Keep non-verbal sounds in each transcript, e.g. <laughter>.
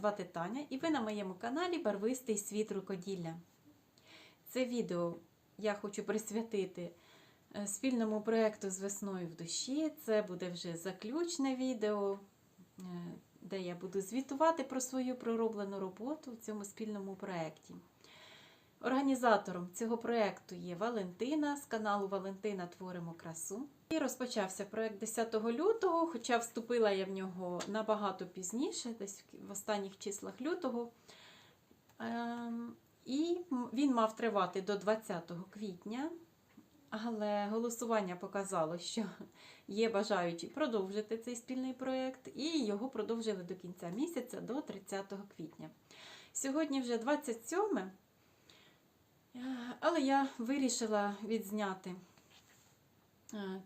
звати Таня і ви на моєму каналі Барвистий світ рукоділля. Це відео я хочу присвятити е, спільному проєкту з весною в душі. Це буде вже заключне відео, е, де я буду звітувати про свою пророблену роботу в цьому спільному проєкті. Організатором цього проєкту є Валентина з каналу Валентина Творимо красу. І розпочався проєкт 10 лютого, хоча вступила я в нього набагато пізніше, десь в останніх числах лютого. Ем, І він мав тривати до 20 квітня, але голосування показало, що <laughs> є бажаючі продовжити цей спільний проєкт, і його продовжили до кінця місяця, до 30 квітня. Сьогодні вже 27, але я вирішила відзняти е,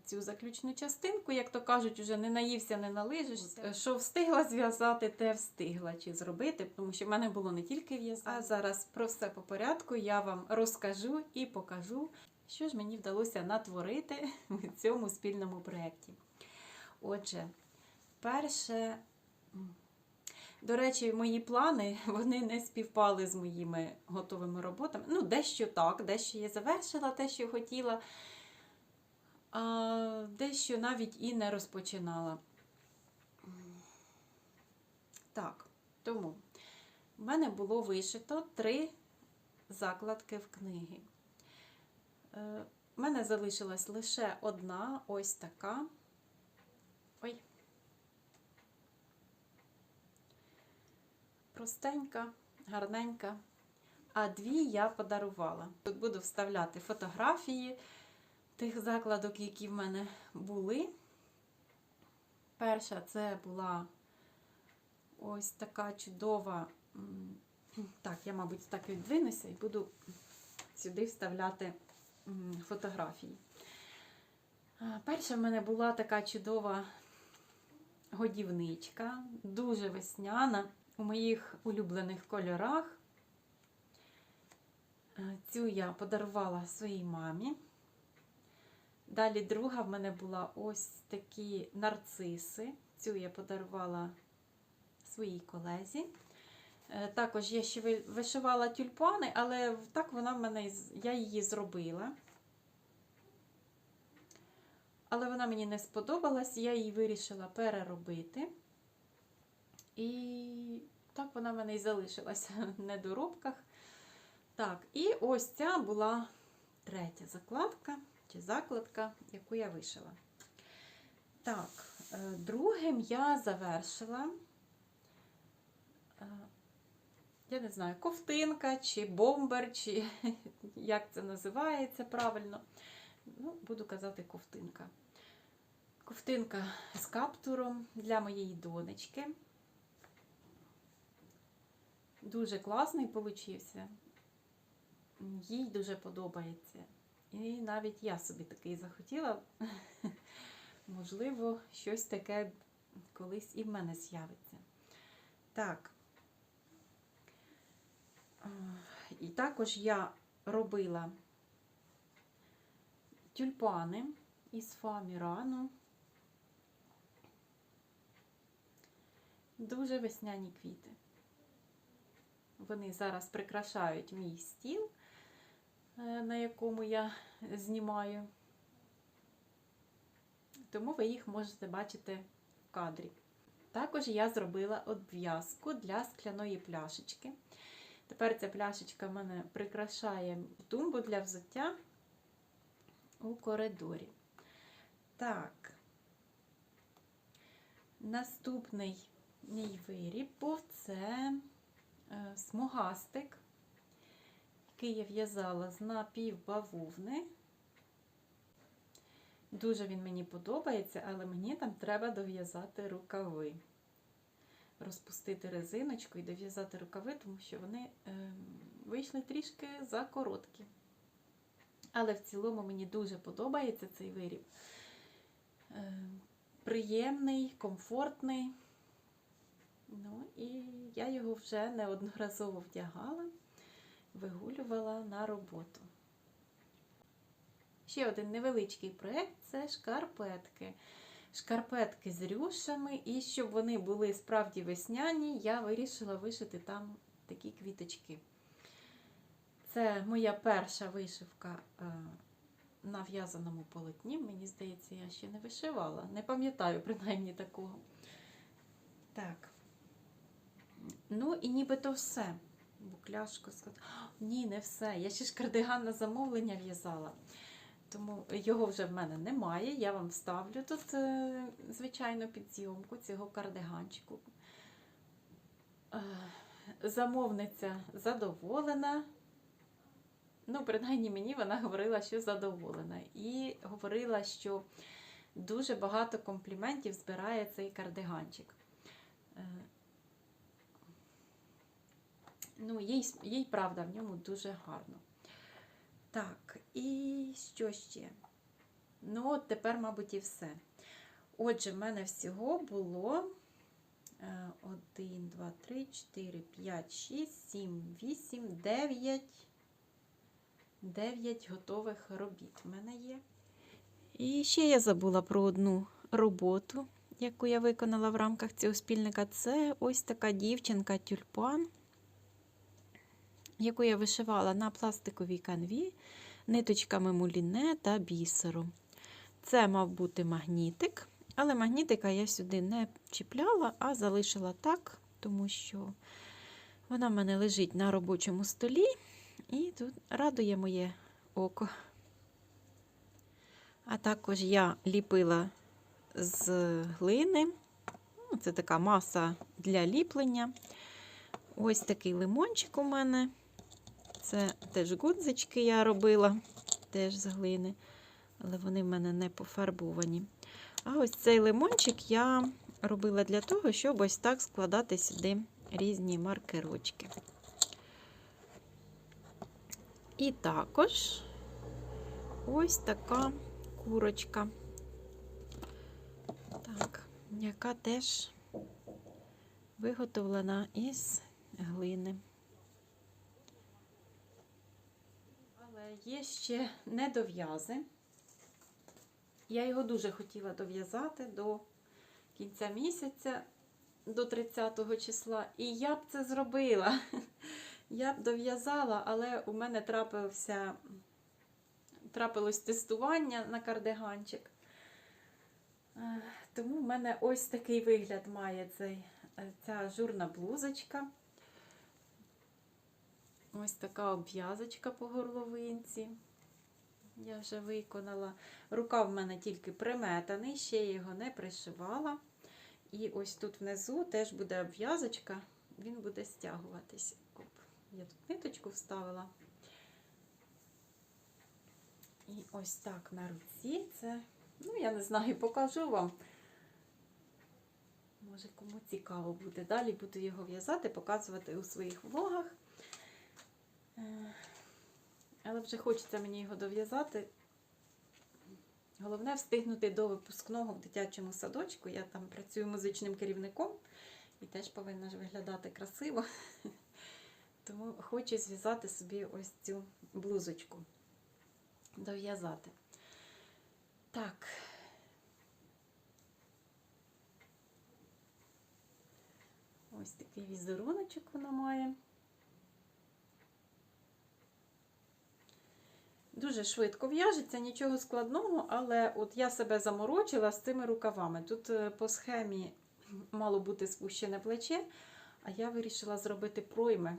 цю заключну частинку, як то кажуть, вже не наївся, не налижишся. Що встигла зв'язати, те встигла чи зробити, тому що в мене було не тільки в'язання. А зараз про все по порядку я вам розкажу і покажу, що ж мені вдалося натворити в цьому спільному проєкті. Отже, перше. До речі, мої плани <laughs> вони не співпали з моїми готовими роботами. Ну, дещо так, дещо я завершила те, що хотіла, дещо навіть і не розпочинала. Так, тому в мене було вишито три закладки в книги. Е, У мене залишилась лише одна ось така. Ой. простенька, гарненька. А дві я подарувала. Тут буду вставляти фотографії тих закладок, які в мене були. Перша це була ось така чудова. <clears throat> Так, я, мабуть, так віддвинуся і буду сюди вставляти фотографії. Перша в мене була така чудова годівничка, дуже весняна у моїх улюблених кольорах. Цю я подарувала своїй мамі. Далі друга в мене була ось такі нарциси. Цю я подарувала своїй колезі. Е, Також я ще вишивала тюльпани, але так вона в мене, я її зробила. Але вона мені не сподобалась, я її вирішила переробити. І так вона в мене і залишилася <laughs> в недоробках. Так, і ось ця була третя закладка закладка, яку я вишила. Так, е, другим я завершила, е, я не знаю, ковтинка чи бомбер, чи <laughs> як це називається правильно. Ну, Буду казати ковтинка. Ковтинка з каптуром для моєї донечки. Дуже класний получився. Їй дуже подобається. І навіть я собі такий захотіла. <laughs> Можливо, щось таке колись і в мене з'явиться. Так. І також я робила тюльпани із фамірану. Дуже весняні квіти. Вони зараз прикрашають мій стіл, на якому я знімаю. Тому ви їх можете бачити в кадрі. Також я зробила обв'язку для скляної пляшечки. Тепер ця пляшечка в мене прикрашає тумбу для взуття у коридорі. Так, наступний мій виріб був це смугастик, який я в'язала з напівбавовни. Дуже він мені подобається, але мені там треба дов'язати рукави. Розпустити резиночку і дов'язати рукави, тому що вони е, вийшли трішки за короткі. Але в цілому мені дуже подобається цей виріб. Е, приємний, комфортний. Ну, і я його вже неодноразово вдягала, вигулювала на роботу. Ще один невеличкий проєкт це шкарпетки. шкарпетки з рюшами, і щоб вони були справді весняні, я вирішила вишити там такі квіточки. Це моя перша вишивка е, на в'язаному полотні. Мені здається, я ще не вишивала. Не пам'ятаю принаймні такого. Так. Ну і нібито все. Букляшку сказати. Ні, не все. Я ще ж кардиган на замовлення в'язала. Тому його вже в мене немає. Я вам вставлю тут, е, звичайно, під зйомку цього кардиганчику. Е, Замовниця задоволена. Ну, принаймні мені вона говорила, що задоволена. І говорила, що дуже багато компліментів збирає цей кардиганчик. Ну, їй, їй правда, в ньому дуже гарно. Так, і що ще? Ну, от тепер, мабуть, і все. Отже, в мене всього було 1, 2, 3, 4, 5, 6, 7, 8, 9. 9 готових робіт в мене є. І ще я забула про одну роботу, яку я виконала в рамках цього спільника. Це ось така дівчинка тюльпан, яку я вишивала на пластиковій канві ниточками муліне та бісером. Це мав бути магнітик, але магнітика я сюди не чіпляла, а залишила так, тому що вона в мене лежить на робочому столі і тут радує моє око. А також я ліпила з глини. Це така маса для ліплення. Ось такий лимончик у мене. Це теж гудзички я робила, теж з глини, але вони в мене не пофарбовані. А ось цей лимончик я робила для того, щоб ось так складати сюди різні маркерочки. І також ось така курочка, так, яка теж виготовлена із глини. Але є ще недов'язи. Я його дуже хотіла дов'язати до кінця місяця, до 30 числа. І я б це зробила. <laughs> Я б дов'язала, але у мене трапився, трапилось тестування на кардиганчик. Е, Тому в мене ось такий вигляд має цей, е, ця ажурна блузочка. Ось така обв'язочка по горловинці. Я вже виконала. Рукав в мене тільки приметаний, ще його не пришивала. І ось тут внизу теж буде обв'язочка, він буде стягуватись. Оп, я тут ниточку вставила. І ось так на руці це, ну, я не знаю, покажу вам. Може, кому цікаво буде. Далі буду його в'язати, показувати у своїх влогах. Але вже хочеться мені його дов'язати. Головне встигнути до випускного в дитячому садочку. Я там працюю музичним керівником і теж повинна ж виглядати красиво. <laughs> Тому хочу зв'язати собі ось цю блузочку. Дов'язати. Так. Ось такий візеруночок вона має. Дуже швидко в'яжеться, нічого складного, але от я себе заморочила з цими рукавами. Тут е, по схемі мало бути спущене плече, а я вирішила зробити пройми,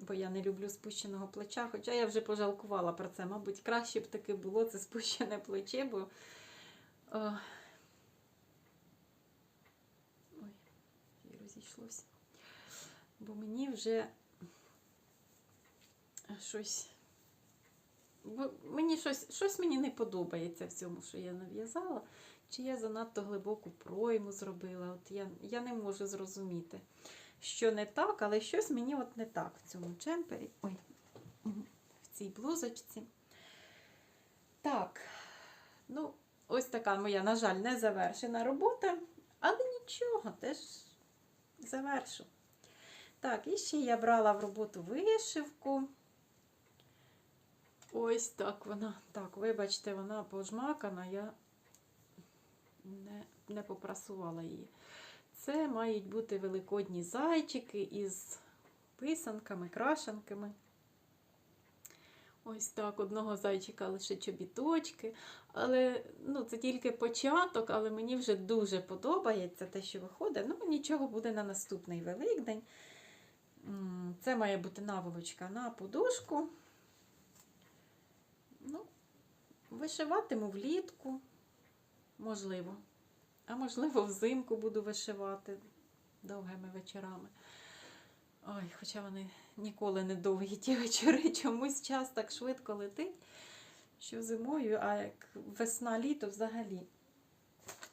бо я не люблю спущеного плеча. Хоча я вже пожалкувала про це. Мабуть, краще б таки було це спущене плече, бо. О... Ой, і розійшлося. Бо мені вже щось. Мені щось, щось мені не подобається в цьому, що я нав'язала. Чи я занадто глибоку пройму зробила. От я, я не можу зрозуміти, що не так, але щось мені от не так в цьому джемпері. Ой, в цій блузочці. Так, ну, ось така моя, на жаль, не завершена робота, але нічого, теж завершу. Так, і ще я брала в роботу вишивку. Ось так вона. Так, вибачте, вона пожмакана. Я не, не попрасувала її. Це мають бути великодні зайчики із писанками, крашенками. Ось так, одного зайчика лише чобіточки. Але ну, це тільки початок, але мені вже дуже подобається те, що виходить. Ну, нічого буде на наступний Великдень. Це має бути наволочка на подушку. Ну, вишиватиму влітку, можливо. А можливо, взимку буду вишивати довгими вечорами. Ой, хоча вони ніколи не довгі ті <laughs> вечори, чомусь час так швидко летить, що зимою, а як весна-літо взагалі.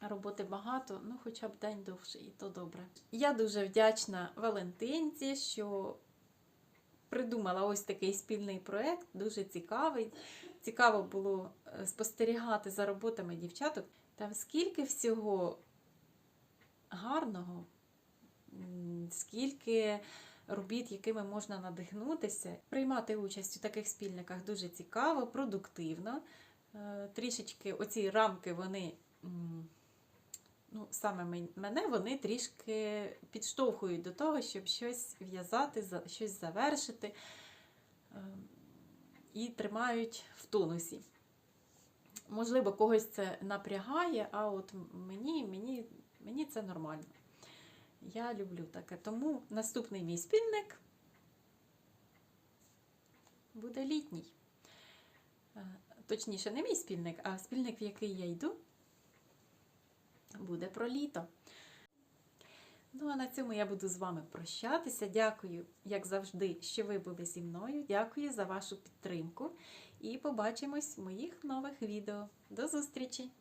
Роботи багато, ну хоча б день довший, і то добре. Я дуже вдячна Валентинці, що придумала ось такий спільний проєкт, дуже цікавий. Цікаво було е, спостерігати за роботами дівчаток. Там скільки всього гарного, скільки робіт, якими можна надихнутися. Приймати участь у таких спільниках дуже цікаво, продуктивно. Е, Трішечки оці рамки, вони, ну, саме мене, вони трішки підштовхують до того, щоб щось в'язати, щось завершити е, і тримають в тонусі. Можливо, когось це напрягає, а от мені, мені, мені це нормально. Я люблю таке. Тому наступний мій спільник буде літній. Е, Точніше, не мій спільник, а спільник, в який я йду, буде про літо. Ну, а на цьому я буду з вами прощатися. Дякую, як завжди, що ви були зі мною. Дякую за вашу підтримку. І побачимось в моїх нових відео. До зустрічі!